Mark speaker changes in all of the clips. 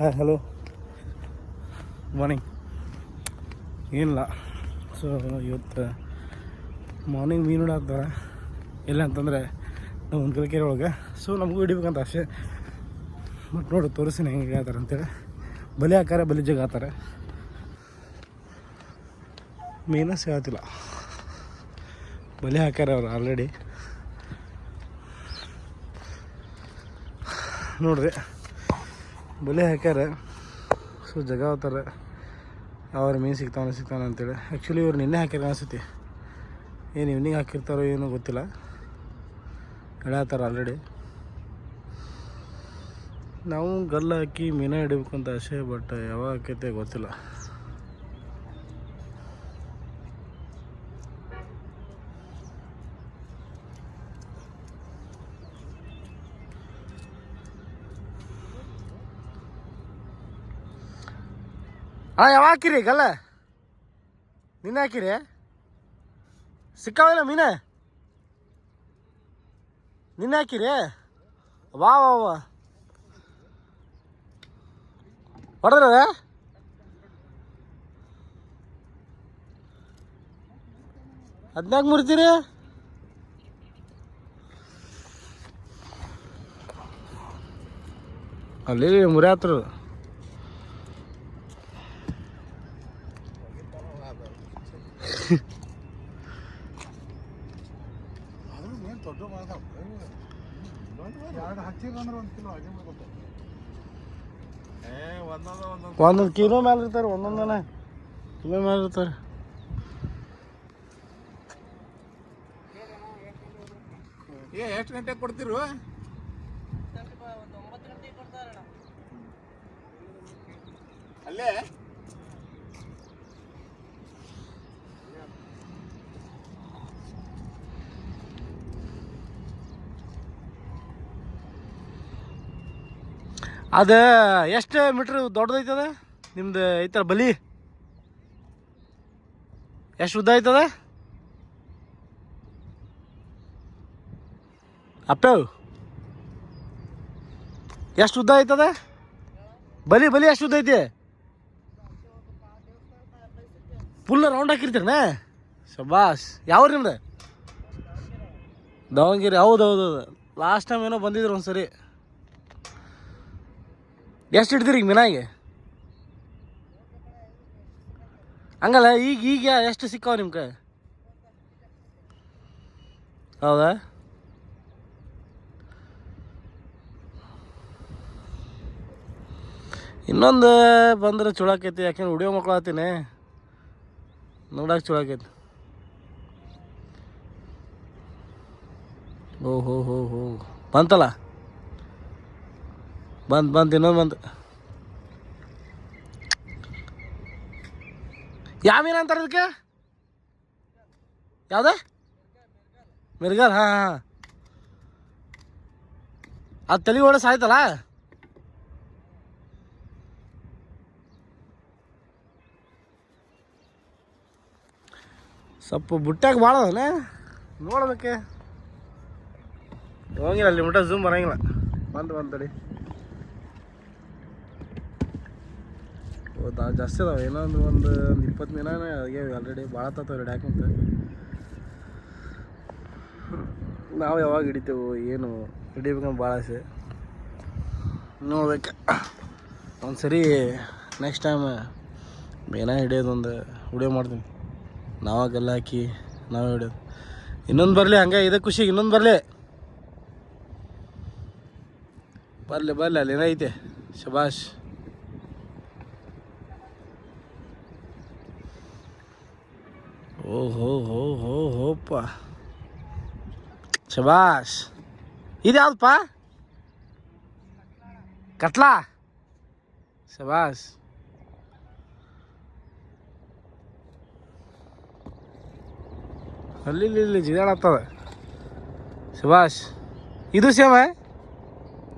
Speaker 1: Hi hello morning ಏನಿಲ್ಲ. So ಇವತ್ತು morning ಮೀನು ಹಾಕ್ತಾರೆ ಇಲ್ಲ ಅಂತಂದರೆ ನಾವು ಒಂದು ಕೆರೆ ಒಳಗೆ. ಸೊ ನಮಗೂ ಹಿಡಿಬೇಕಂತ ಆಸೆ. ಬಟ್ ನೋಡಿ, ತೋರಿಸ್ತೀನಿ ಹೆಂಗೆ ಹೇಳ್ತಾರೆ ಅಂತೇಳಿ. ಬಲಿ ಹಾಕಾರೆ ಬಲಿ ಜಗ ಹಾಕ್ತಾರೆ. ಮೀನ ಸಿಗತ್ತಿಲ್ಲ. ಬಲಿ ಹಾಕ್ಯಾರ ಅವ್ರು ಆಲ್ರೆಡಿ ನೋಡ್ರಿ. ಬಲಿ ಹಾಕ್ಯಾರ. ಸೊ ಜಗ ಅವತಾರ ಅವ್ರ ಮೀನು ಸಿಗ್ತಾವನ ಸಿಗ್ತಾನೆ ಅಂತೇಳಿ. ಆ್ಯಕ್ಚುಲಿ ಇವ್ರು ನಿನ್ನೆ ಹಾಕ್ಯಾರ ಅನಿಸುತ್ತೆ. ಏನು ಇವ್ನಿಂಗ್ ಹಾಕಿರ್ತಾರೋ ಏನೋ ಗೊತ್ತಿಲ್ಲ. ಹೇಳತ್ತಾರ ಆಲ್ರೆಡಿ ನಾವು ಗಲ್ಲ ಹಾಕಿ ಮೀನ ಹಿಡಿಬೇಕು ಅಂತ ಆಸೆ ಬಟ್ ಯಾವಾಗ ಆಕೈತೆ ಗೊತ್ತಿಲ್ಲ. ಹಾಂ ಯಾವಾಗ ಹಾಕಿರಿ ಗಲ್ಲ ನಿನ್ನೆ ಹಾಕಿರಿ? ಸಿಕ್ಕಾವಿಲ್ಲ ಮೀನ? ನಿನ್ನೆ ಹಾಕಿರಿ? ವಾ ವಾ ವಾ. ಹೊಡೆದ್ರ ಹದಿನಾಲ್ಕು ಮುರಿತೀರಿ? ಅಲ್ಲಿ ಮುರಿ ಹತ್ರ
Speaker 2: ಎರಡು ಹಚ್ಚಿದ್ರೆ ಅಂದ್ರೆ ಒಂದು ಕಿಲೋ ಹಾಗೆ ಮಾಡ್ಬೇಕು ಏ ಒಂದೊಂದು
Speaker 1: ಕಿಲೋ ಮೇಲೆ ಇರ್ತಾರೆ ಒಂದೊಂದನ ಕಿಲೋ ಮೇಲೆ ಇರ್ತಾರೆ.
Speaker 2: ಏ ಎಷ್ಟು ಗಂಟೆಗೆ ಕೊಡ್ತಿರು? ಅಲ್ಲೇ?
Speaker 1: ಅದು ಎಷ್ಟು ಮೀಟ್ರ್ ದೊಡ್ಡದೈತದ ನಿಮ್ದು ಐತರ ಬಲಿ? ಎಷ್ಟು ಉದ್ದ ಆಯ್ತದ ಅಪ್ಪೇವು ಎಷ್ಟು ಉದ್ದ ಆಯ್ತದ ಬಲಿ ಬಲಿ ಎಷ್ಟು ಉದ್ದ ಐತಿ? ಫುಲ್ ರೌಂಡ್ ಹಾಕಿರ್ತೀರನ ಶಬಾಸ್ ಯಾವ ನಿಮ್ದು? ದಾವಣಗೆರೆ. ಹೌದು ಹೌದು ಹೌದು ಲಾಸ್ಟ್ ಟೈಮ್ ಏನೋ ಬಂದಿದ್ರು ಒಂದು ಸರಿ ಎಷ್ಟು ಹಿಡ್ದಿರಿ ಈಗ ಮೀನಾಗೆ ಹಂಗಲ್ಲ, ಈಗ ಈಗ ಎಷ್ಟು ಸಿಕ್ಕಾವ ನಿಮ್ಗೆ? ಹೌದಾ? ಇನ್ನೊಂದು ಬಂದ್ರೆ ಚಲೋ ಆಕೈತಿ ಯಾಕೆಂದ್ರೆ ವಿಡಿಯೋ ಮಕ್ಳಾತೀನಿ ನೋಡಕ್ಕೆ ಚಲೋ ಆಕೈತಿ ಓ ಹೋ ಹೋ ಹೋ. ಬಂತಲ್ಲ? ಬಂದ್, ಬಂದು, ಇನ್ನೊಂದು ಬಂದು. ಯಾವ ಮೀನು ಅಂತಾರೆ ಅದಕ್ಕೆ ಯಾವ್ದ? ಮಿರ್ಗಲ್, ಹಾಂ ಹಾಂ ಅದು ತಲೆ ಓಡ ಆಯ್ತಲ್ಲ? ಸ್ವಲ್ಪ ಬುಟ್ಟಾಗ ಭಾಳ ಅದನ? ನೋಡ್ಬೇಕೆ ಹೋಗಿಲ್ಲ, ಅಲ್ಲಿ ಮುಟ್ಟ ಝೂಮ್ ಬರಂಗಿಲ್ಲ. ಬಂದು ಬಂದು ತಡಿ. ಹೌದಾ ಜಾಸ್ತಿ ಅದಾವೆ. ಏನೊಂದು ಒಂದು ಒಂದು ಇಪ್ಪತ್ತು ದಿನ ಆಗ್ಯಾವೆ ಆಲ್ರೆಡಿ ಭಾಳ ಆತಾವೆ ರೆಡಿ ಹಾಕಂತ ನಾವು ಯಾವಾಗ ಹಿಡಿತೇವೆ ಏನು ಹಿಡಿಬೇಕಂತ ಭಾಳ ಆಸೆ. ನೋಡ್ಬೇಕು ಒಂದು ಸರಿ ನೆಕ್ಸ್ಟ್ ಟೈಮ್ ಹಿಡಿಯೋದು ಒಂದು ವಿಡಿಯೋ ಮಾಡ್ತೀನಿ. ನಾವಾಗ ಗಲ್ಲ ಹಾಕಿ ನಾವೇ ಹಿಡಿಯೋದು. ಇನ್ನೊಂದು ಬರಲಿ, ಹಂಗೆ ಇದೇ ಖುಷಿ, ಇನ್ನೊಂದು ಬರಲಿ. ಬರಲಿ ಬರಲಿ ಅಲ್ಲಿ ಏನೈತೆ ಶಬಾಷ್. ಓ ಹೋ ಹೋ ಹೋಪ್ಪ ಶಬಾಷ್ ಇದ್ಯಾವುದಪ್ಪ ಕಟ್ಲಾ ಶಬಾಷ್ ಅಲ್ಲಿ ಇಲ್ಲಿ ಜಿದಾಡತ್ತದ ಜಿಗಾಡತ್ತದ ಇದು ಸೇವ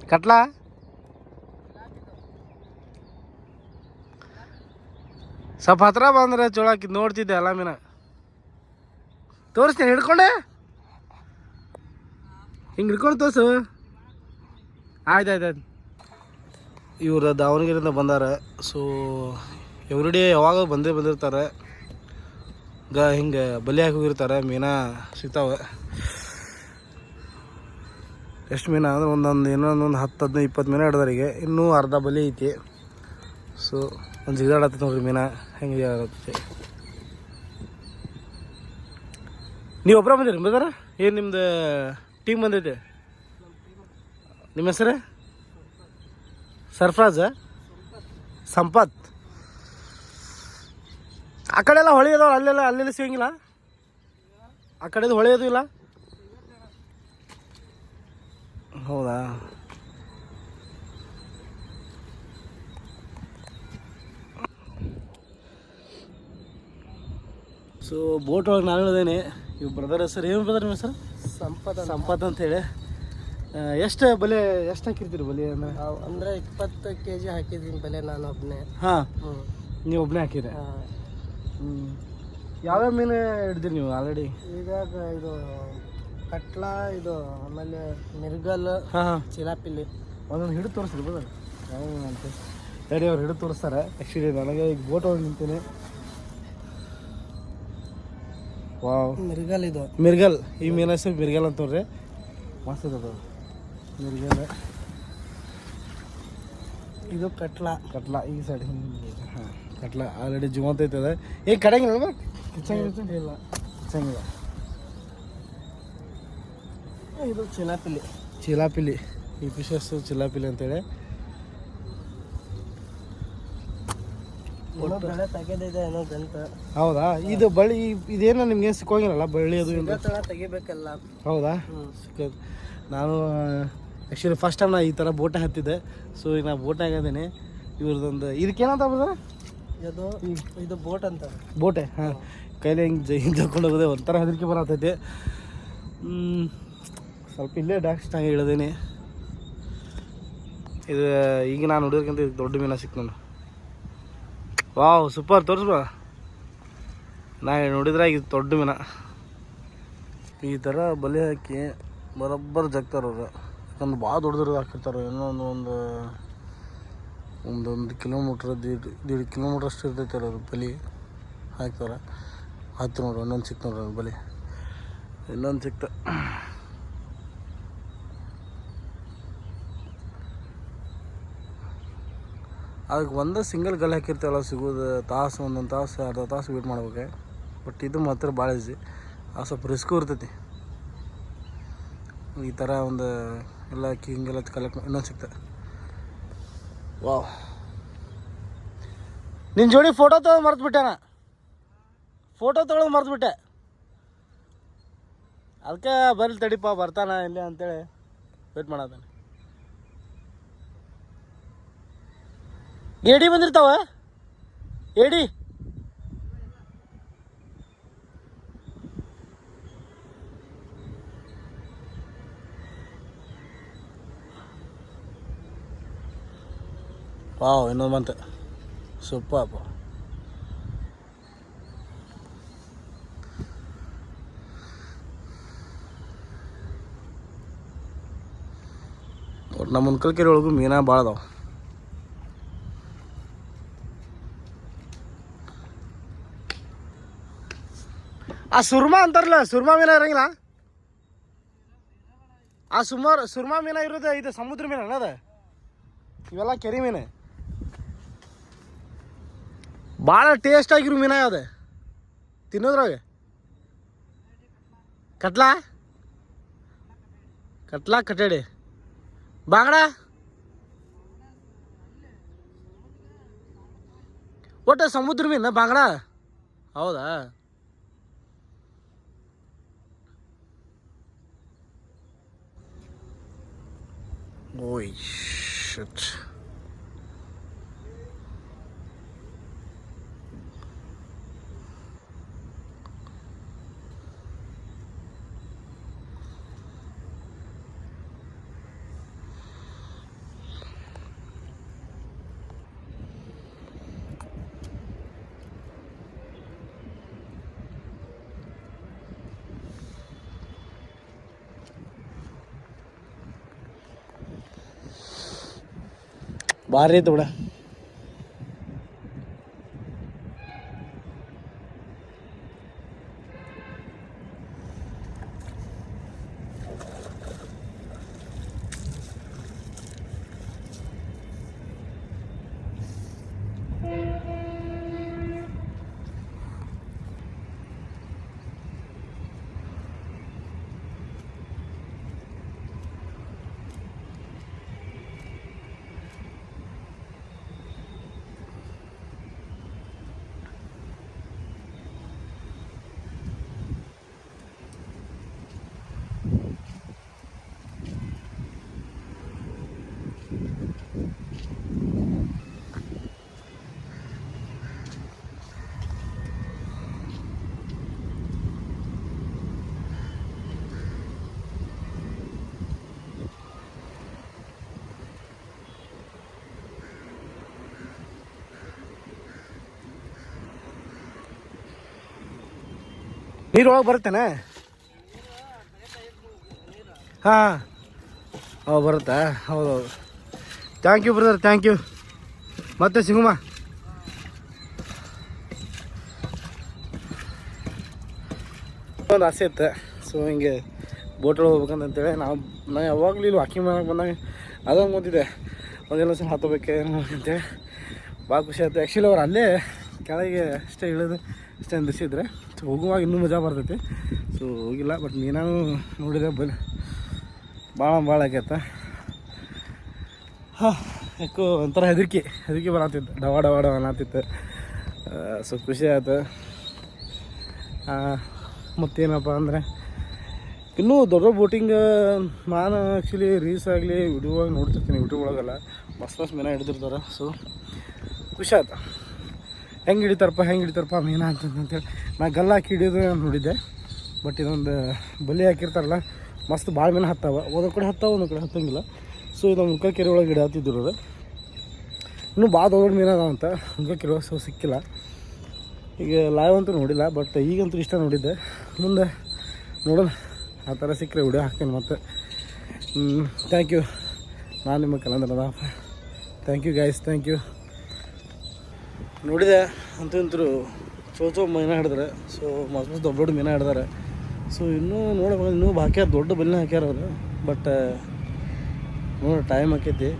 Speaker 1: ಕಟ್ಲಾ ಸ್ವಲ್ಪ ಹತ್ರ ಬಂದ್ರೆ ಹಾಕಿದ್ ನೋಡ್ತಿದ್ದೆ ಎಲ್ಲ ಮೀನ ತೋರಿಸ್ತೀನಿ, ಹಿಡ್ಕೊಂಡೆ? ಹಿಂಗೆ ಹಿಡ್ಕೊಂಡು ತೋರಿಸು. ಆಯ್ತು ಆಯ್ತು ಆಯ್ತು ಇವರು ದಾವಣಗೆರೆಯಿಂದ ಬಂದಾರ. ಸೊ ಎವ್ರಿಡೇ ಯಾವಾಗ ಬಂದೇ ಬಂದಿರ್ತಾರೆ. ಗ, ಹಿಂಗೆ ಬಲಿ ಹಾಕಿ ಹೋಗಿರ್ತಾರೆ. ಮೀನಾ ಸಿಗ್ತಾವೆ. ಎಷ್ಟು ಮೀನ? ಅಂದ್ರೆ ಒಂದೊಂದು ಇನ್ನೊಂದು ಒಂದು ಹತ್ತು, ಹದಿನೈದು ಇಪ್ಪತ್ತು ಮೀನ ಈಗ. ಇನ್ನೂ ಅರ್ಧ ಬಲಿ ಐತಿ. ಸೊ ಒಂದು ಜಿಗಾಡತ್ತೆ ನೋಡ್ರಿ ಮೀನ. ಹೆಂಗೆ ಜಿಗಾಡತ್ತೈತಿ ನೀವು ಒಬ್ಬರ ಬಂದಿರಿ ಬದಾರ ಏನು ನಿಮ್ದು ಟೀಮ್ ಬಂದೈತೆ? ನಿಮ್ಮ ಹೆಸರು? ಸರ್ಫ್ರಾಜ? ಸಂಪತ್. ಆ ಕಡೆ ಎಲ್ಲ ಹೊಳೆ ಅದಾವ, ಅಲ್ಲೆಲ್ಲ ಅಲ್ಲೆಲ್ಲ ಸಿಗಂಗಿಲ್ಲ? ಆ ಕಡೆದು ಹೊಳೆಯೋದು ಇಲ್ಲ? ಹೌದಾ? ಸೊ ಬೋಟ್ ಒಳಗೆ ನಾನು ಹೇಳಿದೇನೆ ಇವ್ ಬ್ರದರ್ ಹೆಸರು ಏನು ಬ್ರದರ್ ನಿಮ್ಮ ಹೆಸರು?
Speaker 3: ಸಂಪದ
Speaker 1: ಸಂಪತ್ ಅಂತ ಹೇಳಿ. ಎಷ್ಟು ಬಲೆ ಎಷ್ಟು ಹಾಕಿರ್ತೀರಿ ಬಲೆ ಅಂದ್ರೆ?
Speaker 3: ಇಪ್ಪತ್ತು ಕೆ ಜಿ ಹಾಕಿದ್ದೀನಿ ಬಲೆ ನಾನು ಒಬ್ಬನೇ
Speaker 1: ಹಾಂ. ನೀವು ಒಬ್ಬನೇ ಹಾಕಿದ್ರೆ ಹ್ಞೂ ಯಾವ್ಯಾವ ಮೀನು ಹಿಡ್ದಿರಿ ನೀವು ಆಲ್ರೆಡಿ
Speaker 3: ಈಗ ಇದು ಕಟ್ಲ ಇದು ಆಮೇಲೆ ಮಿರ್ಗಲ್ ಚಿಲಾಪಿಲಿ.
Speaker 1: ಒಂದೊಂದು ಹಿಡಿದು ತೋರಿಸ್ರಿ ಬ್ರದರ್ ಅಂತ ತಡಿ ಅವ್ರು ಹಿಡಿದು ತೋರಿಸ್ತಾರೆ. ಆ್ಯಕ್ಚುಲಿ ನನಗೆ ಈಗ ಬೋಟ್ ಒಳಗೆ ನಿಂತೀನಿ. ವಾವ್.
Speaker 3: ಮಿರ್ಗಲ್ ಇದು.
Speaker 1: ಮಿರ್ಗಲ್. ಈ ಮೀನ ಹೆಸರು ಮಿರ್ಗಲ್ ಅಂತವ್ರಿ. ಮಸ್ತ್ ಅದು. ಮಿರ್ಗಲ್.
Speaker 3: ಇದು ಕಟ್ಲ.
Speaker 1: ಕಟ್ಲ. ಈ ಸೈಡ್ ಹಿಂಗೆ ಹಾಂ ಕಟ್ಲ. ಆಲ್ರೆಡಿ ಜೀವಂತ ಐತದ ಏ ಕಡೆಂಗಿಲ್ಲ ಕಿಚ್ಚಂಗಿಲ್ಲ
Speaker 3: ಇಲ್ಲ.
Speaker 1: ಕಿಚ್ಚಂಗಿಲ್ಲ
Speaker 3: ಇದು. ಚಿಲಾಪಿಲಿ.
Speaker 1: ಚಿಲಾಪಿಲಿ. ಈ ಫಿಶಸ್ ಚಿಲಾಪಿಲಿ ಅಂತೇಳಿ.
Speaker 3: ಬೆಳೆ ತೆಗೆದಿದೆ ಏನೋ ಗಂಟ
Speaker 1: ಹೌದಾ? ಇದು ಬಳ್ಳಿ ಇದೇನು ನಿಮ್ಗೆ ಸಿಕ್ಕೋಗಿರಲ್ಲ ಬಳ್ಳಿ ಅದು
Speaker 3: ತಳ ತೆಗಿಬೇಕಲ್ಲ.
Speaker 1: ಹೌದಾ? ಸಿಕ್ಕದ್. ನಾನು ಆ್ಯಕ್ಚುಲಿ ಫಸ್ಟ್ ಟೈಮ್ ನಾ ಈ ಥರ ಬೋಟ ಹತ್ತಿದ್ದೆ. ಸೊ ಈಗ ನಾ ಬೋಟ್ನಾಗ ಇದ್ದೀನಿ ಇವ್ರದ್ದೊಂದು ಇದಕ್ಕೇನಂತ ಬದ?
Speaker 3: ಇದು ಇದು ಬೋಟ್ ಅಂತ.
Speaker 1: ಬೋಟೆ ಹಾಂ. ಕೈಲಿ ಹಿಂಗೆ ಜೈ ಹಿಂಗೆ ತಗೊಂಡು ಹೋಗೋದೆ ಒಂಥರ ಹೆದರಿಕೆ ಬರತೈತಿ. ಹ್ಮ್, ಸ್ವಲ್ಪ ಇಲ್ಲೇ ಡಾಕ್ಸ್ನಾಗ ಇಳಿದೀನಿ ಇದು ಈಗ ನಾನು ಇದು ದೊಡ್ಡ ಮೀನ ಸಿಕ್ತು ನಾನು ವಾವ್, ಸೂಪರ್ ತೋರಿಸ್ಬ ನಾ ನೋಡಿದ್ರೆ ಇದು ದೊಡ್ಡ ಮೀನ. ಈ ಥರ ಬಲೆ ಹಾಕಿ ಬರೋಬ್ಬರ ಜಗ್ತಾರವ್ರು ಯಾಕಂದ್ರೆ ಭಾಳ ದೊಡ್ಡದ್ರದ್ದು ಹಾಕಿರ್ತಾರೆ ಏನೋ ಒಂದು ಒಂದು, ಒಂದೊಂದು ಕಿಲೋಮೀಟ್ರ್ ದೀಡ್ ದೀಡ್ ಕಿಲೋಮೀಟ್ರ್ ಅಷ್ಟು ಇರ್ತೈತೆ ಅವರು ಬಲಿ ಹಾಕ್ತಾರೆ. ಹತ್ತು ನೋಡ್ರಿ ಒಂದೊಂದು ಸಿಕ್ತು ನೋಡ್ರಿ ಬಲಿ. ಇನ್ನೊಂದು ಸಿಕ್ತ. ಅದಕ್ಕೆ ಒಂದೇ ಸಿಂಗಲ್ ಗಲ್ ಹಾಕಿರ್ತೀವಲ್ಲ ಸಿಗೋದು ತಾಸು, ಒಂದೊಂದು ತಾಸು, ಅರ್ಧ ತಾಸು ವೇಟ್ ಮಾಡ್ಬೇಕು. ಬಟ್ ಇದು ಮಾತ್ರ ಭಾಳ ಈಸಿ ಆ ಸ್ವಲ್ಪ ರಿಸ್ಕು ಇರ್ತೈತಿ. ಈ ಥರ ಒಂದು ಎಲ್ಲ ಹಾಕಿ ಹಿಂಗೆಲ್ಲ ಕಲೆಕ್ಟ್ ಇನ್ನೊಂದು ಸಿಗ್ತದೆ. ವಾವ್ ನಿನ್ನ ಜೋಡಿ ಫೋಟೋ ತೊಗೊಂಡು ಮರ್ತ್ಬಿಟ್ಟೆನ ಫೋಟೋ ತೊಗೊಳೋದು ಮರ್ತ್ಬಿಟ್ಟೆ. ಅದಕ್ಕೆ ಬರಲಿ ತಡಿಪ ಬರ್ತಾನ, ಇಲ್ಲಿ ಅಂತೇಳಿ ವೇಟ್ ಮಾಡತ್ತಾನೆ ಏಡಿ ಬಂದಿರ್ತಾವ ಏಡಿ ವಾವ್ ಇನ್ನೊಂದು ಬಂತು ಸೂಪರ್ ನಮ್ಮ ಮುನ್ಕಲ್ಕೆರೆ ಒಳಗೂ ಮೀನಾ ಭಾಳ ಅದಾವ ಆ ಸುರ್ಮಾ ಅಂತಾರಲ್ಲ, ಸುರ್ಮಾ ಮೀನ ಇರಂಗಿಲ್ಲ? ಆ ಸುಮಾರು, ಸುರ್ಮಾ ಮೀನ ಇರೋದು ಇದು ಸಮುದ್ರ ಮೀನ ಅದ? ಇವೆಲ್ಲ ಕೆರೆ ಮೀನು. ಭಾಳ ಟೇಸ್ಟ್ ಆಗಿರೋ ಮೀನ ಯಾವ್ದು ತಿನ್ನೋದ್ರಾಗ? ಕಟ್ಲಾ? ಕಟ್ಲಾ ಕಟ್ಟಡಿ. ಬಾಂಗಡ? ಒಟ್ಟು ಸಮುದ್ರ ಮೀನ ಬಾಂಗಡ? ಹೌದಾ? Oh shit. ಭಾರಿ ಐತೆ ಬಿಡ. ನೀರು ಒಳಗೆ ಬರುತ್ತೇನೆ? ಹಾಂ. ಹೌದು, ಬರುತ್ತಾ? ಹೌದೌದು thank you brother thank you ಮತ್ತೆ ಸಿಗುಮ? ಒಂದು ಆಸೆ ಇತ್ತು. ಸೊ ಹಿಂಗೆ ಬೋಟ್ ಒಳಗೆ ಹೋಗ್ಬೇಕಂತೇಳಿ ನಾವು ನಾ ಯಾವಾಗಲೂ ಇಲ್ಲಿ ವಾಕಿಂಗ್ ಮಾಡಕ್ಕೆ ಬಂದಾಗ ಅದೊಂದು ಗೊತ್ತಿದೆ. ಒಂದೆಲ್ಲ ಸಲ ಏನು ಅಂತೇಳಿ. ಭಾಳ ಖುಷಿ ಆಯಿತು ಆ್ಯಕ್ಚುಲಿ ಅವ್ರು ಅಲ್ಲೇ ಕೆಳಗೆ ಅಷ್ಟೇ ಇಳಿದು ಅಷ್ಟೇ ಅಂದಿಸಿದ್ರೆ ಸೊ ಹೋಗುವಾಗ ಇನ್ನೂ ಮಜಾ ಬರ್ತೈತಿ. ಸೊ ಹೋಗಿಲ್ಲ ಬಟ್ ನೀನಾನು ನೋಡಿದೆ ಬಲ್ ಭಾಳ ಭಾಳ ಆಕೈತ ಹಾಂ, ಯಾಕೋ ಒಂಥರ ಹೆದರಿಕೆ. ಹೆದರಿಕೆ ಬರತ್ತಿತ್ತು ಡವ ಡವ ಡವ ಅನ್ನತ್ತಿತ್ತು ಸೊ ಖುಷಿ ಆಯ್ತು. ಮತ್ತೇನಪ್ಪ ಅಂದರೆ, ಇನ್ನೂ ದೊಡ್ಡ ಬೋಟಿಂಗ್ ನಾನು ಆ್ಯಕ್ಚುಲಿ ರೀಲ್ಸ್ ಆಗಲಿ ವಿಡಿಯೋ ನೋಡ್ತಿರ್ತೀನಿ ಯೂಟ್ಯೂಬ್ ಒಳಗೆಲ್ಲ. ಮಸ್ತ್ ಮಸ್ತ್ ಮೀನ ಹಿಡ್ದಿರ್ತಾರೆ. ಸೊ ಖುಷಿ ಆಯ್ತು. ಹೆಂಗೆ ಹಿಡಿತಾರಪ್ಪ ಹೆಂಗೆ ಹಿಡಿತಾರಪ್ಪ, ಮೀನು ಅಂತಂತೇಳಿ ನಾ ಗಲ್ಲ ಹಾಕಿ ಹಿಡಿಯೋದು ನೋಡಿದ್ದೆ. ಬಟ್ ಇದೊಂದು ಬಲಿ ಹಾಕಿರ್ತಾರಲ್ಲ, ಮಸ್ತ್ ಭಾಳ ಮೀನು ಹತ್ತಾವ. ಒಂದೊಂದು ಕಡೆ ಹತ್ತಾವ, ಒಂದೊಂದು ಕಡೆ ಹತ್ತಂಗಿಲ್ಲ. ಸೊ ಇದು ಮುಖ ಕೆರೆ ಒಳಗೆ ಹಿಡಿಯತ್ತಿದ್ರು ಅದು. ಇನ್ನೂ ಭಾಳ ದೊಡ್ಡ ಮೀನು ಅದಾವ ಅಂತ. ಮುಖ ಕೆರೆ ಸೊ ಸಿಕ್ಕಿಲ್ಲ. ಈಗ ಲೈವ್ ಅಂತೂ ನೋಡಿಲ್ಲ ಬಟ್ ಈಗಂತೂ ಇಷ್ಟ ನೋಡಿದ್ದೆ. ಮುಂದೆ ನೋಡೋಣ. ಆ ಥರ ಸಿಕ್ಕರೆ ವಿಡಿಯೋ ಹಾಕ್ತೇನೆ ಮತ್ತೆ. ಥ್ಯಾಂಕ್ ಯು ನಾನು ನಿಮ್ಮ ಕಲಂದ್ರದ thank you guys thank you ನೋಡಿದೆ ಅಂತೂ ಇಂತೂ ಚೋ ಚೋ ಮೀನ ಹಿಡಿದ್ರೆ. ಸೊ ಮಸ್ತ್ ಮಸ್ತ್ ದೊಡ್ಡ ದೊಡ್ಡ ಮೀನ ಹಿಡ್ದಾರೆ. ಸೊ ಇನ್ನೂ ನೋಡ್ಬೇಕು, ಇನ್ನೂ ಹಾಕ್ಯಾರ ದೊಡ್ಡ ಬಲಿನ ಹಾಕ್ಯಾರ ಅವರು. ಬಟ್ ನೋಡಿ ಟೈಮ್ ಹಾಕೈತಿ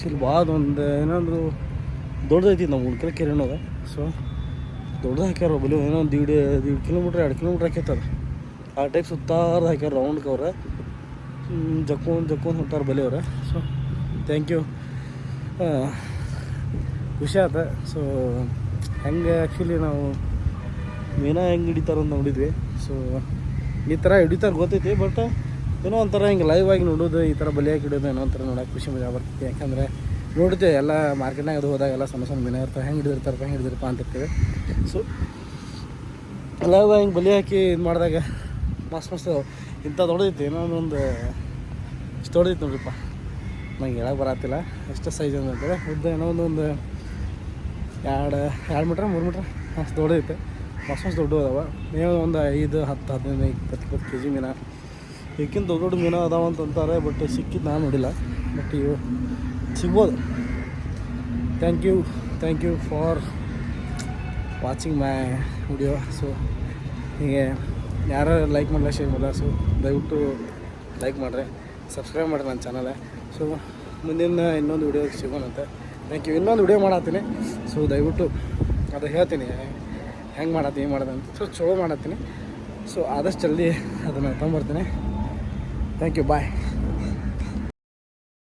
Speaker 1: ಚಿಲ್ ಭಾಳ ಒಂದು ಏನಾದರೂ ದೊಡ್ಡದೈತಿ ನಮ್ಮ ಉಳ್ಕಲ್ ಕೆರೆ ಅನ್ನೋದು. ಸೊ ದೊಡ್ಡದು ಹಾಕ್ಯಾರ ಬಲಿ ಏನೋ ಒಂದು ದೀಡ್ ದೀಡ್ ಕಿಲೋಮೀಟ್ರ್, ಎರಡು ಕಿಲೋಮೀಟ್ರ್ ಹಾಕೈತದ ಆ ಟೈಪ್ ಸುತ್ತಾರ ಹಾಕ್ಯಾರ ರೌಂಡ್ ಕವ್ರ ಜಕ್ಕೊಂಡು ಜಕ್ಕೊಂಡು ಹೊಂಟಾರ ಬಲಿ ಅವ್ರ. ಸೊ ಥ್ಯಾಂಕ್ ಯು ಖುಷಿ ಆತ ಸೊ ಹೆಂಗೆ ಆ್ಯಕ್ಚುಲಿ ನಾವು ಮೀನ ಹೆಂಗೆ ಹಿಡಿತಾರ ಅಂತ ನೋಡಿದ್ವಿ. ಸೊ ಈ ಥರ ಹಿಡಿತಾರೆ ಗೊತ್ತೈತಿ ಬಟ್ ಏನೋ ಒಂಥರ ಹಿಂಗೆ ಲೈವ್ ಆಗಿ ನೋಡೋದು, ಈ ಥರ ಬಲಿಯಾಗಿ ಹಿಡಿಯೋದು ಏನೋ ಒಂಥರ ನೋಡೋಕೆ ಖುಷಿ ಮಜಾ ಬರ್ತೈತಿ. ಯಾಕಂದರೆ ನೋಡ್ತೇವೆ, ಎಲ್ಲ ಮಾರ್ಕೆಟ್ನಾಗ ಅದು ಹೋದಾಗ ಎಲ್ಲ ಸಣ್ಣ ಸಣ್ಣ ಮೀನ ಇರ್ತಾರೆ ಹೆಂಗೆ ಹಿಡಿದಿರ್ತಾರಪ್ಪ ಹೆಂಗೆ ಹಿಡಿದಿರಪ್ಪ ಅಂತಿರ್ತೀವಿ ಸೊ ಲೈವ್ ಹಿಂಗೆ ಬಲಿ ಹಾಕಿ ಇದು ಮಾಡಿದಾಗ ಮಸ್ತ್ ಮಸ್ತ್ ಇಂಥ ದೊಡ್ಡದೈತಿ ಏನೋ ಒಂದು ಇಷ್ಟು ದೊಡ್ಡದೈತಿ ನೋಡ್ರಿಪ್ಪ. ನಂಗೆ ಹೇಳಕ್ಕೆ ಬರತ್ತಿಲ್ಲ ಎಷ್ಟು ಸೈಜ್ ಅಂತಂದರೆ ಉದ್ದ ಏನೋ ಒಂದು ಎರಡು ಎರಡು ಮೀಟ್ರ್, ಮೂರು ಮೀಟ್ರ್? ಅಷ್ಟು ದೊಡ್ಡದೈತೆ ಮಸ್ತ್ ಮಸ್ತ್ ದೊಡ್ಡ ಅದಾವ. ನೀವು ಒಂದು ಐದು, ಹತ್ತು, ಹದಿನೈದು ಇಪ್ಪತ್ತು ಇಪ್ಪತ್ತು ಕೆ ಜಿ ಮೀನು. ಇದಕ್ಕಿಂತ ದೊಡ್ಡ ದೊಡ್ಡ ಮೀನು ಅದಾವ ಅಂತಂತಾರೆ ಬಟ್ ಸಿಕ್ಕಿದ್ದು ನಾನು ನೋಡಿಲ್ಲ. ಬಟ್ ಇವು ಸಿಗ್ಬೋದು. Thank you thank you for watching my video so ಹೀಗೆ ಯಾರು ಲೈಕ್ ಮಾಡಲ್ಲ ಶೇರ್ ಮಾಡಲ್ಲ ಸೊ ದಯವಿಟ್ಟು ಲೈಕ್ ಮಾಡಿರಿ. ಸಬ್ಸ್ಕ್ರೈಬ್ ಮಾಡಿರಿ ನನ್ನ ಚಾನಲ್ ಸೊ ಮುಂದಿನ ಇನ್ನೊಂದು ವಿಡಿಯೋ ಸಿಗೋಣಂತೆ. ಥ್ಯಾಂಕ್ ಯು ಇನ್ನೊಂದು ವಿಡಿಯೋ ಮಾಡತ್ತೀನಿ. ಸೊ ದಯವಿಟ್ಟು ಅದು ಹೇಳ್ತೀನಿ. ಹೆಂಗೆ ಮಾಡತ್ತೆ, ಏನು ಮಾಡೋದು ಸೊ ಚಲೋ ಮಾಡತ್ತೀನಿ. ಸೊ ಆದಷ್ಟು ಜಲ್ದಿ ಅದನ್ನು ತೊಗೊಂಬರ್ತೀನಿ ಥ್ಯಾಂಕ್ ಯು ಬಾಯ್